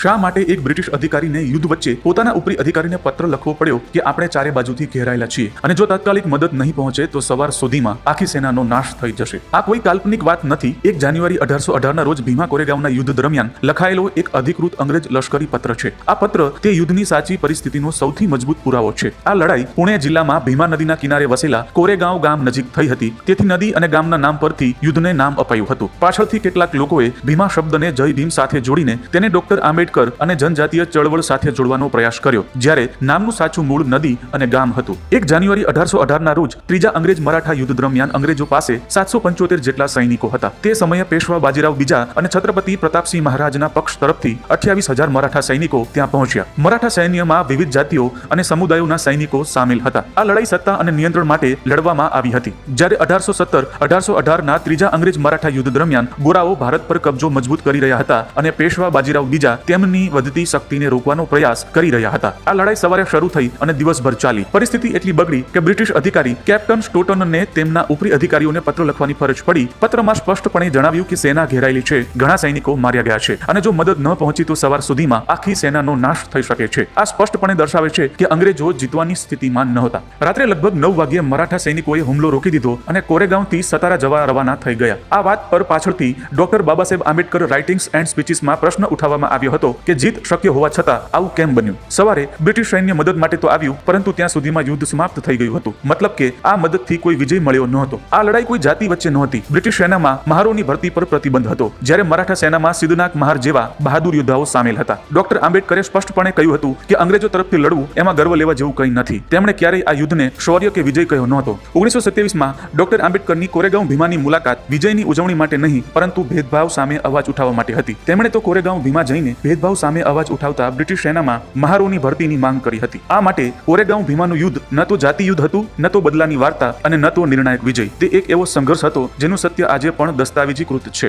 શા માટે એક બ્રિટિશ અધિકારીને યુદ્ધ વચ્ચે પોતાના ઉપરી અધિકારીને પત્ર લખવો પડ્યો કે આપણે ચારે બાજુથી ઘેરાયેલા છીએ અને જો તાત્કાલિક મદદ નહીં પહોંચે તો સવાર સુધીમાં આખી સેનાનો નાશ થઈ જશે. આ કોઈ કાલ્પનિક વાત નથી. એક જાન્યુઆરી અઢારસો અઢારના રોજ ભીમા કોરેગાંવના યુદ્ધ દરમિયાન લખાયેલો એક અધિકૃત અંગ્રેજ લશ્કરી પત્ર છે. આ પત્ર તે યુદ્ધની સાચી પરિસ્થિતિનો સૌથી મજબૂત પુરાવો છે. આ લડાઈ પુણે જિલ્લામાં ભીમા નદીના કિનારે વસેલા કોરેગાંવ ગામ નજીક થઈ હતી. તેથી નદી અને ગામના નામ પરથી યુદ્ધને નામ અપાયું હતું. પાછળથી કેટલાક લોકોએ ભીમા શબ્દને જય ભીમ સાથે જોડીને તેને ડોક્ટર આંબેડકર અને જનજાતીય ચળવળ સાથે જોડવાનો પ્રયાસ કર્યો, જ્યારે નામનું સાચું મૂળ નદી અને ગામ હતું. એક જાન્યુઆરી અઢારસો અઢારના રોજ, ત્રીજા અંગ્રેજ મરાઠા યુદ્ધ દરમિયાન અંગ્રેજો પાસે સાતસો પંચોતેર જેટલા સૈનિકો હતા. તે સમયે પેશવા બાજીરાવ બીજા અને છત્રપતિ પ્રતાપસિંહ મહારાજના પક્ષ તરફથી અઠ્યાવીસ હજાર મરાઠા સૈનિકો ત્યાં પહોંચ્યા. મરાઠા સૈન્યમાં વિવિધ જાતિઓ અને સમુદાયોના સૈનિકો સામેલ હતા. આ લડાઈ સત્તા અને નિયંત્રણ માટે લડવામાં આવી હતી. જ્યારે અઢારસો સત્તર, અઢારસો અઢારના ત્રીજા અંગ્રેજ મરાઠા યુદ્ધ દરમિયાન ગોરાઓ ભારત પર કબજો મજબૂત કરી રહ્યા હતા અને પેશવા બાજીરાવ બીજા તેમની વધતી શક્તિને રોકવાનો પ્રયાસ કરી રહ્યા હતા. આ લડાઈ સવારે શરૂ થઈ અને દિવસભર ચાલી. પરિસ્થિતિ એટલી બગડી કે બ્રિટિશ અધિકારી કેપ્ટન સ્ટોટનને તેમના ઉપરી અધિકારીઓને પત્ર લખવાની ફરજ પડી. પત્રમાં સ્પષ્ટપણે જણાવ્યું કે સેના ઘેરાયેલી છે, ઘણા સૈનિકો માર્યા ગયા છે અને જો મદદ ન પહોંચી તો સવાર સુધીમાં આખી સેનાનો નાશ થઈ શકે છે. આ સ્પષ્ટપણે દર્શાવે છે કે અંગ્રેજો જીતવાની સ્થિતિમાં નહોતા. રાત્રે લગભગ નવ વાગ્યે મરાઠા સૈનિકોએ હુમલો રોકી દીધો અને કોરેગાંવથી સતારા જવા રવાના થઈ ગયા. આ વાત પર પાછળથી doctor Baba Saheb Ambedkar writings and સ્પીચીસમાં પ્રશ્ન ઉઠાવવામાં આવ્યો હતો. કે જીત શક્ય હોવા છતાં આવું કેમ બન્યું? સવારે બ્રિટિશ સૈન્ય મદદ માટે તો આવ્યું, પરંતુ ત્યાં સુધીમાં યુદ્ધ સમાપ્ત થઈ ગયું હતું. મતલબ કે આ મદદથી કોઈ વિજય મળ્યો નહોતો આ લડાઈ કોઈ જાતિ વચ્ચે નહોતી. બ્રિટિશ સેનામાં મહારોની ભરતી પર પ્રતિબંધ હતો. જ્યારે મરાઠા સેનામાં સિદ્ધનાથ મહાર જેવા બહાદુર યોદ્ધાઓ સામેલ હતા. ડોક્ટર આંબેડકરે સ્પષ્ટપણે કહ્યું હતું કે અંગ્રેજો તરફથી લડવું એમાં ગર્વ લેવા જેવું કંઈ નથી. તેમણે ક્યારેય આ યુદ્ધને શૌર્ય કે વિજય કહ્યો નહોતો. ઓગણીસો સત્યાવીસમાં ડોક્ટર આંબેડકરની કોરેગાંવ ભીમાની મુલાકાત વિજયની ઉજવણી માટે નહીં, પરંતુ ભેદભાવ સામે અવાજ ઉઠાવવા માટે હતી. તેમણે તો કોરેગાંવ ભીમા જઈને ભેદભાવ સામે અવાજ ઉઠાવતા બ્રિટિશ સેનામાં મહારોની ભરતીની માંગ કરી હતી. આ માટે કોરેગાંવ ભીમાનું યુદ્ધ ન તો જાતિ યુદ્ધ હતું, ન તો બદલાની વાર્તા અને ન તો નિર્ણાયક વિજય. તે એક એવો સંઘર્ષ હતો જેનું સત્ય આજે પણ દસ્તાવેજીકૃત છે.